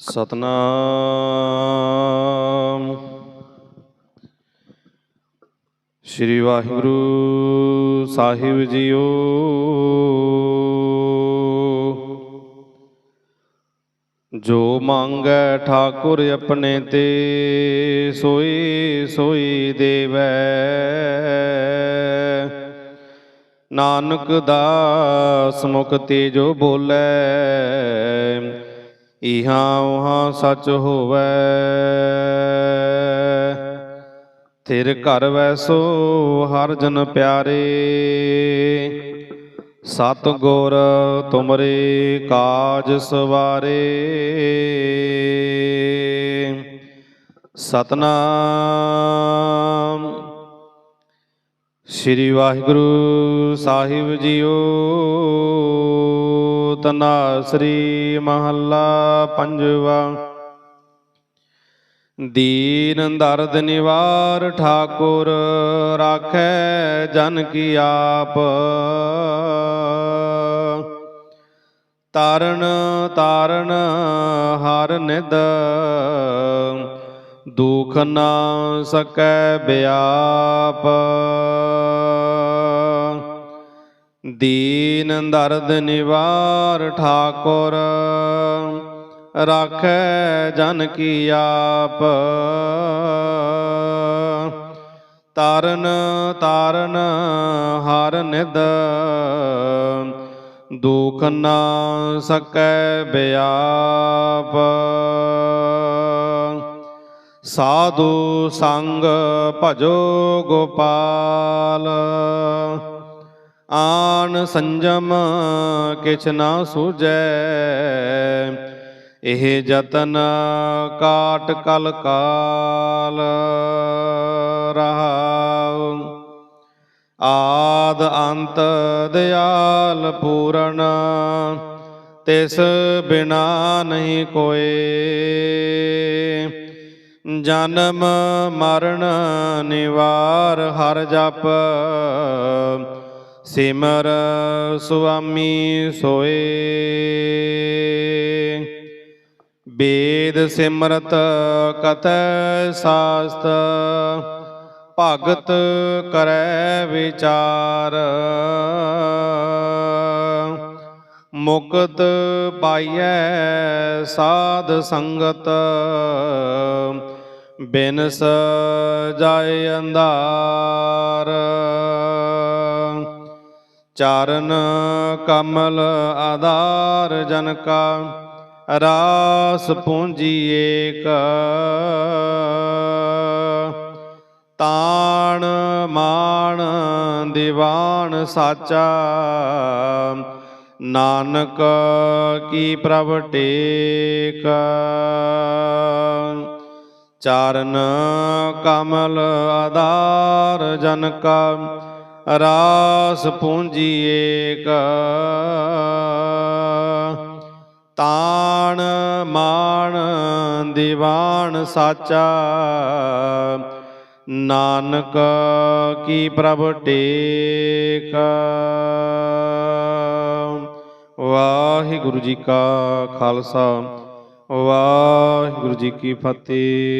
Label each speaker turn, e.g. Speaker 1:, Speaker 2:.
Speaker 1: ਸਤਨਾਮ। ਸ੍ਰੀ ਵਾਹਿਗੁਰੂ ਸਾਹਿਬ ਜੀਓ। ਜੋ ਮੰਗੈ ਠਾਕੁਰ ਆਪਣੇ ਤੇ, ਸੋਈ ਸੋਈ ਦੇਵੈ। ਨਾਨਕ ਦਾਸ ਮੁਖ ਤੇ ਜੋ ਬੋਲੇ ਇਹਾਂ ਉਹਾਂ ਸੱਚ ਹੋਵੈ। ਤੇਰੇ ਘਰ ਵੈਸੋ ਹਰ ਜਨ ਪਿਆਰੇ। ਸਤ ਗੁਰ ਤੁਮਰੇ ਕਾਜ ਸਵਾਰੇ। ਸਤਨਾਮ। ਸ੍ਰੀ ਵਾਹਿਗੁਰੂ ਸਾਹਿਬ ਜੀਓ। ਤਨਾ ਸ੍ਰੀ ਮਹੱਲਾ ਪੰਜਵਾ। ਦੀਨ ਦਰਦ ਨਿਵਾਰ ਠਾਕੁਰ ਰਾਖੈ ਜਨ ਕੀ ਆਪ। ਤਾਰਨ ਤਾਰਨ ਹਰ ਨਿਦ, ਦੁਖ ਨਾ ਸਕੈ ਬਿਆਪ। ਦੀਨ ਦਰਦ ਨਿਵਾਰ ਠਾਕੁਰ, ਰਾਖੈ ਜਨ ਕੀ ਆਪ। ਤਾਰਨ ਤਾਰਨ ਹਰ ਨਿਦ ਦੁਖ ਨਾ ਸਕੈ ਬਿਆਪ। ਸਾਧੂ ਸੰਗ ਭਜੋ ਗੋਪਾਲ ਆਨ ਸੰਜਮ ਕਿਛ ਨਾ ਸੂਝੈ। ਇਹ ਜਤਨ ਕਾਟ ਕਲ ਕਾਲ ਰਹਾਉ। ਆਦ ਅੰਤ ਦਿਆਲ ਪੂਰਨ, ਤਿਸ ਬਿਨਾ ਨਹੀਂ ਕੋਏ। ਜਨਮ ਮਰਨ ਨਿਵਾਰ ਹਰ ਜਪ ਸਿਮਰ ਸੁਆਮੀ ਸੋਏ। ਵੇਦ ਸਿਮਰਤ ਕਤੈ ਸਾਸਤ, ਭਗਤ ਕਰੈ ਵਿਚਾਰ। ਮੁਕਤ ਪਾਈਐ ਸਾਧ ਸੰਗਤ, ਬਿਨਸ ਜਾਏ ਅੰਧਾਰ। ਚਰਨ ਕਮਲ ਆਧਾਰ ਜਨ ਕਾ ਰਾਸ ਪੂੰਜੀ ਏਕ। ਤਾਣ ਮਾਣ ਦੀਵਾਨ ਸਾਚਾ, ਨਾਨਕ ਕੀ ਪ੍ਰਭ ਟੇਕ। ਚਰਨ ਕਮਲ ਆਧਾਰ ਜਨ ਕਾ ਰਾਸ ਪੂੰਜੀ ਏਕ। ਤਾਣ ਮਾਣ ਦੀਵਾਨ ਸਾਚਾ। ਨਾਨਕ ਕੀ ਪ੍ਰਭ ਟੇਕ। ਵਾਹਿਗੁਰੂ ਜੀ ਕਾ ਖਾਲਸਾ। ਵਾਹਿਗੁਰੂ ਜੀ ਕੀ ਫਤਿਹ।